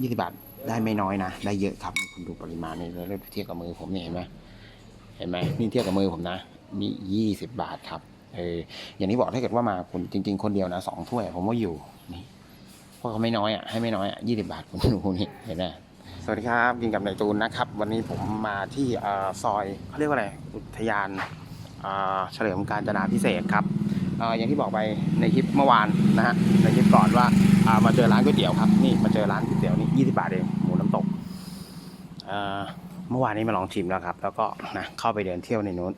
ยี่สิบาทได้ไม่น้อยนะ ได้เยอะครับคุณดูปริมาณนี่แล้วเทียบกับมือผมเนี่ยเห็นไหมเห็นไหมนี่เทียบกับมือผมนะนี่ยี่สิบบาทครับเอออย่างที่บอกถ้าเกิดว่ามาคุณจริง ๆ คนเดียวนะสองถ้วยผมว่าอยู่นี่เพราะเขาไม่น้อยอะให้ไม่น้อยอะยี่สิบาทคุณดูนี่เห็นไหมสวัสดีครับกินกับนายตูนนะครับ วันนี้ผมมาที่อ่าซอยเขาเรียกว่าอะไรอุทยานอ่าเฉลิมการจนาพิเศษครับ อ่ออย่างที่บอกไปในคลิปเมื่อวานนะฮะในคลิปก่อนว่าอ่ามาเจอร้านก๋วยเตี๋ยวครับนี่มาเจอร้านก๋วยเตี๋ยวนี่ยี่สิบาทเองหมูน้ำตกเอ่อเมื่อวานนี้มาลองชิมแล้วครับ แล้วก็นะเข้าไปเดินเที่ยวในนู้น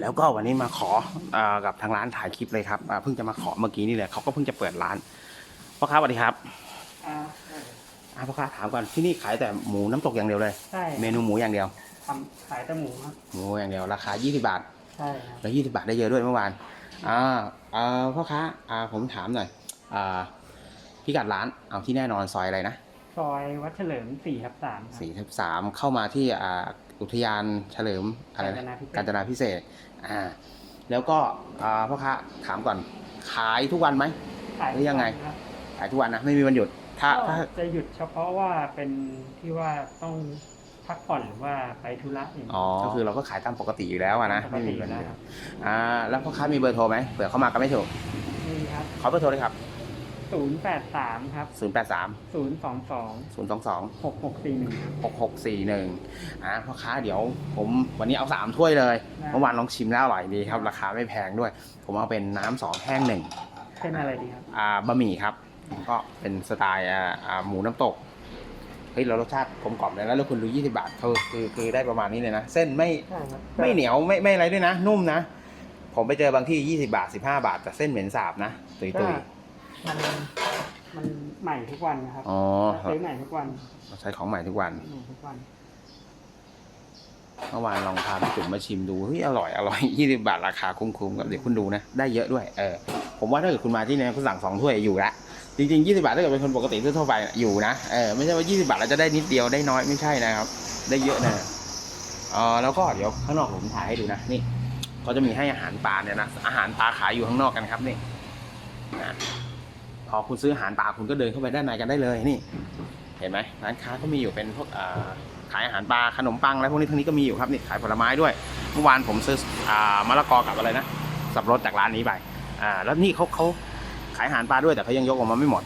แล้วก็วันนี้มาขอเออกับทางร้านถ่ายคลิปเลยครับอ่าเพิ่งจะมาขอเมื่อกี้นี่เลยเขาก็เพิ่งจะเปิดร้านพ่อค้าสวัสดีครับอ่าอ่าพ่อค้าถามก่อนที่นี่ขายแต่หมูน้ำตกอย่างเดียวเลยใช่เมนูหมูอย่างเดียวทำขายแต่หมูครับหมูอย่างเดียวราคา 20 บาทใช่ครับแล้วยี่สิบาทได้เยอะด้วยเมื่อวาน อ่าอ่าพ่อค้าอ่าผมถามหน่อยอ่าพิกัดร้านเอาที่แน่นอนซอยอะไรนะซอยวัดเฉลิม4ทับ3ครับ สี่ทับสามเข้ามาที่อ่าอุทยานเฉลิมอะไรนะกาญจนาพิเศษกาญจนาพิเศษกอ่าแล้วก็อ่าพ่อค้าถามก่อนขายทุกวันไหม ขายหรือยังไง ครับขายทุกวันนะไม่มีวันหยุดถ้าก็ถ้าจะหยุดเฉพาะว่าเป็นที่ว่าต้อง พักผ่อนหรือว่าไปธุระอย่างอ๋อ ก็คือเราก็ขายตามปกติอยู่แล้วอะนะปกไม่ติมีอวันยู่หแล้วยุดครับอ่า แล้วพ่อค้ามีเบอร์โทรไหมเผื่อเขามาก็ไม่ถูกนี่ครับขอเบอร์โทรเลยครับ083ครับ0 8 3 022 0 2 2 6641ครับหกหกสี่หนึ่งอะพ่อค้าเดี๋ยวผมวันนี้เอาสามถ้วยเลย ได้ เมื่อวานลองชิมแล้วอร่อยดีครับ ราคาไม่แพงด้วย ผมเอาเป็นน้ำสองแห้งหนึ่งเป็นอะไรดีครับ อ่าบะหมี่ครับ ก็เป็นสไตล์อ่าอ่าหมูน้ำตก เฮ้ยแล้วรสชาติกลมกล่อมเลยแล้วแล้วคุณดูยี่สิบาทคือคือคือได้ประมาณนี้เลยนะ เส้นไม่ใช่ครับไม่เหนียวไม่ไม่อะไรด้วยนะ นุ่มนะ ผมไปเจอบางที่ยี่สิบาทสิบห้าบาทแต่เส้นเหม็นสาบนะตุยก็ตุยมันมันใหม่ทุกวันนะครับอ๋อซื้อใหม่ทุกวันใช้ของใหม่ทุกวันใหม่ทุกวันเมื่อวานลองพาพี่จุ๋มมาชิมดูเฮ้ยอร่อยอร่อยยี่สิบาทราคาคุ้มๆกับเดี๋ยวคุณดูนะ ได้เยอะด้วย เออ ผมว่าถ้าเกิดคุณมาที่เนี่ยคุณสั่งสองถ้วยอยู่ละ จริงๆยี่สิบาทถ้าเกิดเป็นคนปกติทั่วไปอยู่นะ เออไม่ใช่ว่ายี่สิบาทเราจะได้นิดเดียวได้น้อยไม่ใช่นะครับ ได้เยอะนะเออแล้วก็เดี๋ยวข้างนอกผมถ่ายให้ดูนะนี่เขาจะมีให้อาหารปลาเนี่ยนะอาหารปลาขายอยู่ข้างนอกกันครับนี่นะพอคุณซื้ออาหารปลาคุณก็เดินเข้าไปด้านในกันได้เลยนี่ เห็นไหมร้านค้าก็มีอยู่เป็นพวกขายอาหารปลาขนมปังอะไรพวกนี้ทั้งนี้ก็มีอยู่ครับนี่ขายผลไม้ด้วยเมื่อวานผมซื้ออมะละกอกับอะไรนะสับรดจากร้านนี้ไปอ่าแล้วนี่เขาเขา ขายอาหารปลาด้วยแต่เขายังยกออกมาไม่หมด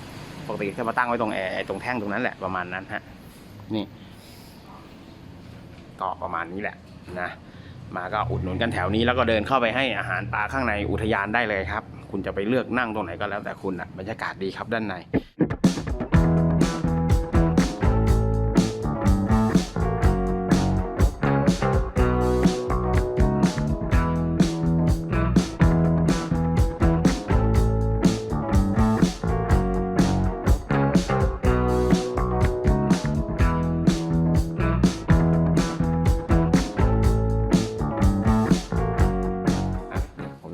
ปกติจะมาตั้งไว้ตรงแอร์ตรงแท่งตรงนั้นแหละประมาณนั้นฮะนี่ก็ประมาณนี้แหละนะมาก็อุดหนุนกันแถวนี้แล้วก็เดินเข้าไปให้อาหารปลาข้างในอุทยานได้เลยครับ คุณจะไปเลือกนั่งตรงไหนก็แล้วแต่คุณอะบรรยากาศดีครับด้านใน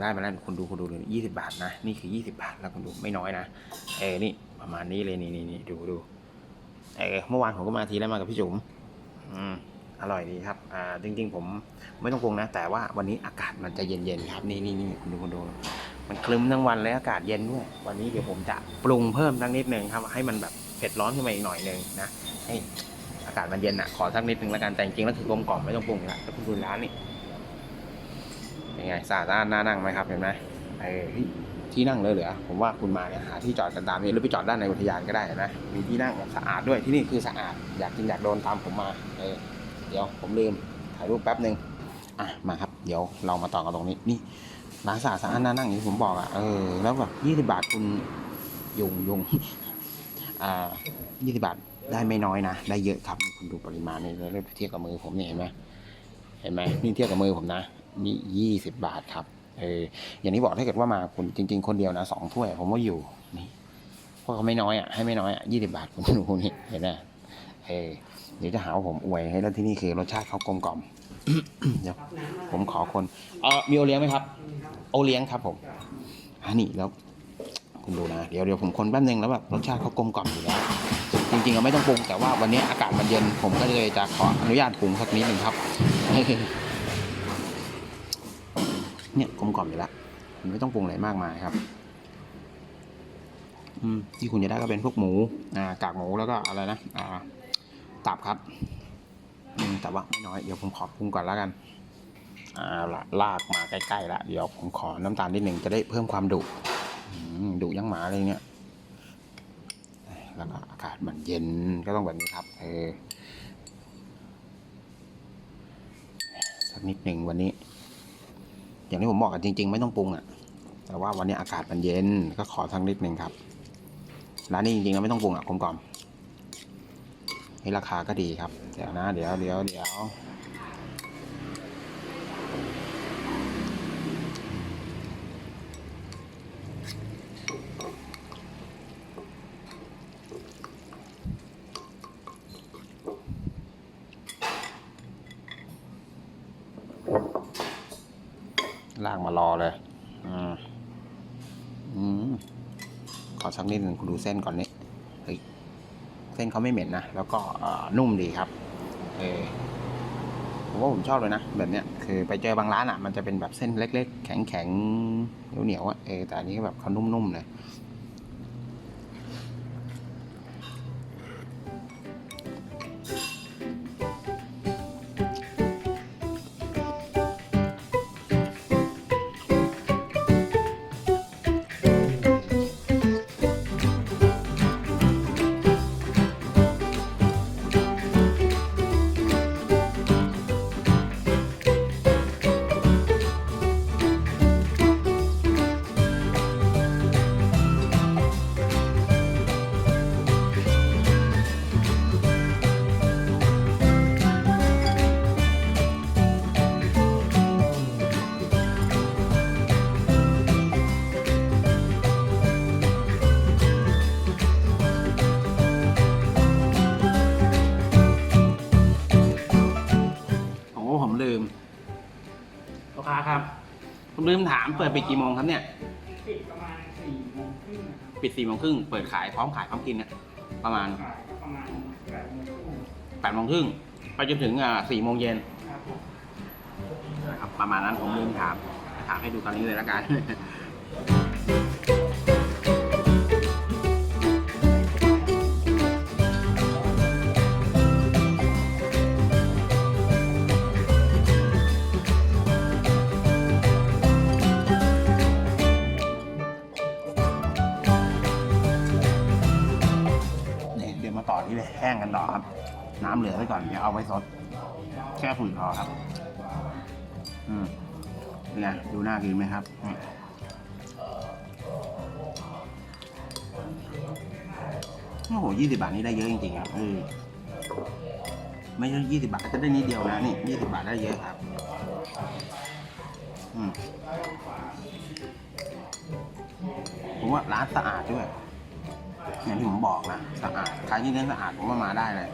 ได้มาแล้วคุณดูคุณดูยี่สิบาทนะ นี่คือยี่สิบาทแล้วคุณดูไม่น้อยนะ เออ นี่ประมาณนี้เลยนี่นี่นี่ดูดูเออเมื่อวานผมก็มาทีแล้วมากับพี่จุ๋มอืมอร่อยดีครับ อ่า จริง ๆ ผมไม่ต้องปรุงนะ แต่ว่าวันนี้อากาศมันจะเย็นๆครับ นี่นี่นี่คุณดูคุณดู มันคลึ้มทั้งวันเลยอากาศเย็นด้วย วันนี้เดี๋ยวผมจะปรุงเพิ่มสักนิดนึงครับ ให้มันแบบเผ็ดร้อนขึ้นมาอีกหน่อยนึงนะให้อากาศมันเย็นอะ ขอสักนิดนึงแล้วกัน แต่จริงๆแล้วคือกลมกล่อมไม่ต้องปรุงละแล้วคุณดูร้านนี่ ไงสะอาดน่านั่งไหมครับเห็นไหมเออเฮ้ยที่นั่งเลยเหลือผมว่าคุณมาเนี่ยหาที่จอดกันตามนี้หรือไปจอดด้านในอุทยานก็ได้เห็นไหมมีที่นั่งสะอาดด้วยที่นี่คือสะอาดอยากกินอยากโดนตามผมมาเออเดี๋ยวผมลืมถ่ายรูปแป๊บหนึ่งอะมาครับ เดี๋ยวเรามาต่อกันตรงนี้นี่ร้านสะอาดสะอาดน่านั่งอย่างที่ผมบอกอะเออแล้วแบบยี่สิบาทคุณยุงยุงอ่ายี่สิบาทได้ไม่น้อยนะ ได้เยอะครับคุณดูปริมาณนี่แล้วเทียบกับมือผมเนี่ยเห็นไหม เห็นไหมนี่เทียบกับมือผมนะนี่ยี่สิบบาทครับเอออย่างที่บอกถ้าเกิดว่ามาคุณจริง ๆ คนเดียวนะสองถ้วย ผมว่าอยู่นี่เพราะเขาไม่น้อยอะให้ไม่น้อยอะยี่สิบาทคุณดูนี่เห็นไหมเออเดี๋ยวจะหาว่าผมอวยให้แล้วที่นี่คือรสชาติเขากลมกล่อมเดี๋ยวผมขอคนเออมีโอเลี้ยงไหมครับ โอเลี้ยงครับผมอันนี้แล้วคุณดูนะ เดี๋ยวเดี๋ยวผมคนแป๊บนึงแล้วแบบรสชาติเขากลมกล่อมอยู่แล้ว ริงๆก็ไม่ต้องปรุง แต่ว่าวันนี้อากาศมันเย็นผมก็เลยจะขออนุญาตปรุงสักนิดหนึ่งครับเนี่ยกลมกล่อมอยู่แล้วไม่ต้องปรุงอะไรมากมายครับอืมที่คุณจะได้ก็เป็นพวกหมูอ่ากากหมูแล้วก็อะไรนะอ่าตับครับอืมแต่ว่าไม่น้อยเดี๋ยวผมขอปรุงก่อนแล้วกันอ่าละลากมาใกล้ๆละเดี๋ยวผมขอน้ำตาลนิดหนึ่งจะได้เพิ่มความดุดุยังหมาเลยเนี่ย แล้วก็อากาศมันเย็นก็ต้องแบบนี้ครับ เออสักนิดหนึ่งวันนี้ อย่างที่ผมบอกกันจริง ๆ ไม่ต้องปรุงอะ แต่ว่าวันนี้อากาศมันเย็นก็ขอสักนิดหนึ่งครับร้านนี้จริงๆเราไม่ต้องปรุงอะกลมกล่อมนี่ราคาก็ดีครับ เดี๋ยวนะ เดี๋ยวเดี๋ยวเดี๋ยว ลากมารอเลยอืมอืมขอสักนิดนึงคุณดูเส้นก่อนนี่เฮ้ยเส้นเขาไม่เหม็นนะ แล้วก็นุ่มดีครับ เออผมว่าผมชอบเลยนะ แบบเนี้ยคือไปเจอบางร้านอะ มันจะเป็นแบบเส้นเล็ก ๆ แข็งๆเหนียวๆอะเออแต่อันนี้แบบเขานุ่มๆเลย ลืมถามเปิดปิดกี่โมงครับเนี่ย ปิดประมาณสี่โมงครึ่งนะครับปิดสี่โมงครึ่งเปิดขายพร้อมขายพร้อมกินเนี่ยประมาณขายก็ประมาณแปดโมงครึ่งแปดโมงครึ่งไปจนถึงอ่าสี่โมงเย็นครับผมนะครับประมาณนั้นผมลืมถามถามให้ดูตอนนี้เลยละกันนี่ ที่แห้งกันต่อครับ น้ำเหลือไว้ก่อนเดี๋ยวเอาไว้ซดแค่ฝุ่นพอครับ อืมเป็นไงดูน่ากินไหมครับโอ้โหยี่สิบาทนี่ได้เยอะจริงๆครับเออไม่ใช่ยี่สิบาทจะได้นิดเดียวนะนี่ยี่สิบาทได้เยอะครับ อืมผมว่าร้านสะอาดด้วย อย่างที่ผมบอกนะสะอาดใครที่เน้นสะอาดผมว่ามาได้เลย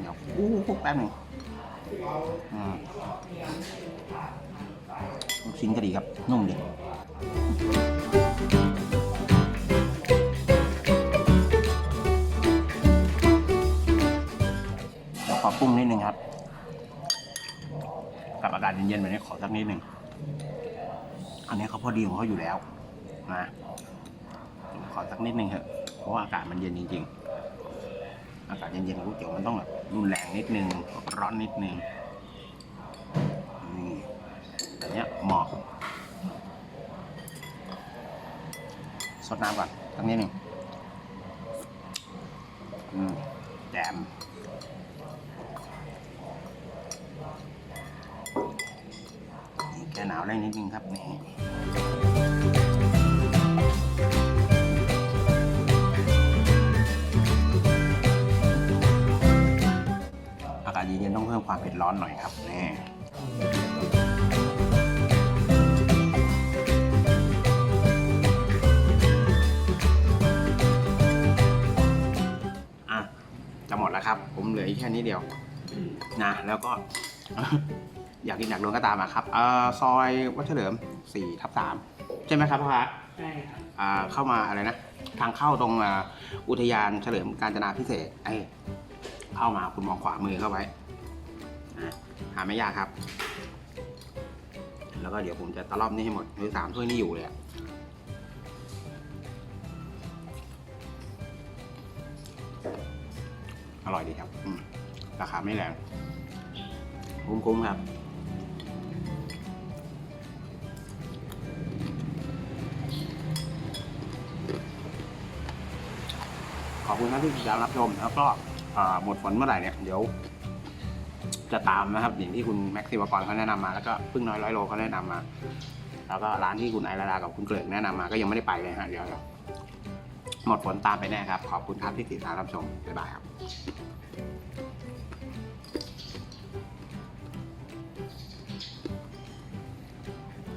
เดี๋ยวอู้หูแป๊บหนึ่งลูกชิ้นก็ดีครับนุ่มดีเดี๋ยวขอปรุงนิดนึงครับ กับอากาศเย็นๆแบบนี้ขอสักนิดหนึ่งอันนี้เขาพอดีของเขาอยู่แล้วนะขอสักนิดนึงเถอะ ราะว่าอากาศมันเย็นจริง ๆ อากาศเย็นๆก๋วยเตี๋ยวมันต้องแบบรุนแรงนิดนึงร้อนนิดนึงนี่แต่เนี้ยเหมาะสดน้ำก่อนสักนิดหนึ่งอืมแจมแกหนาวได้นิดนึงครับนี่ อากาศเย็นๆต้องเพิ่มความเผ็ดร้อนหน่อยครับนี่อะจะหมดแล้วครับ ผมเหลืออีกแค่นี้เดียวนะแล้วก็อยากกินอยากโดนก็ตามมาครับเอ่อซอยวัดเฉลิม4ทับ3ใช่ไหมครับพ่อฮะใช่ครับอ่าเข้ามาอะไรนะ ทางเข้าตรงอ่าอุทยานเฉลิมกาญจนาพิเศษกไอ้ยเข้ามาคุณมองขวามือเข้าไว้ หาไม่ยากครับ แล้วก็เดี๋ยวผมจะตะล่อมนี่ให้หมดมือสามถ้วยนี่อยู่เลยอร่อยดีครับราคาไม่แรงคุ้มๆครับขอบคุณครับที่ติดตามรับชมแล้วก็หมดฝนเมื่อไหร่เนี่ยเดี๋ยว จะตามนะครับอย่างที่คุณแม็กซิวกรเขาแนะนำมาแล้วก็พึ่งน้อยร้อยโลเขาแนะนำมา แล้วก็ร้านที่คุณไอราดากับคุณเกลิกแนะนำมาก็ยังไม่ได้ไปเลยฮะเดี๋ยวเดี๋ยวหมดฝนตามไปแน่ครับ ขอบคุณครับที่ติดตามรับชมบ๊ายบายครับ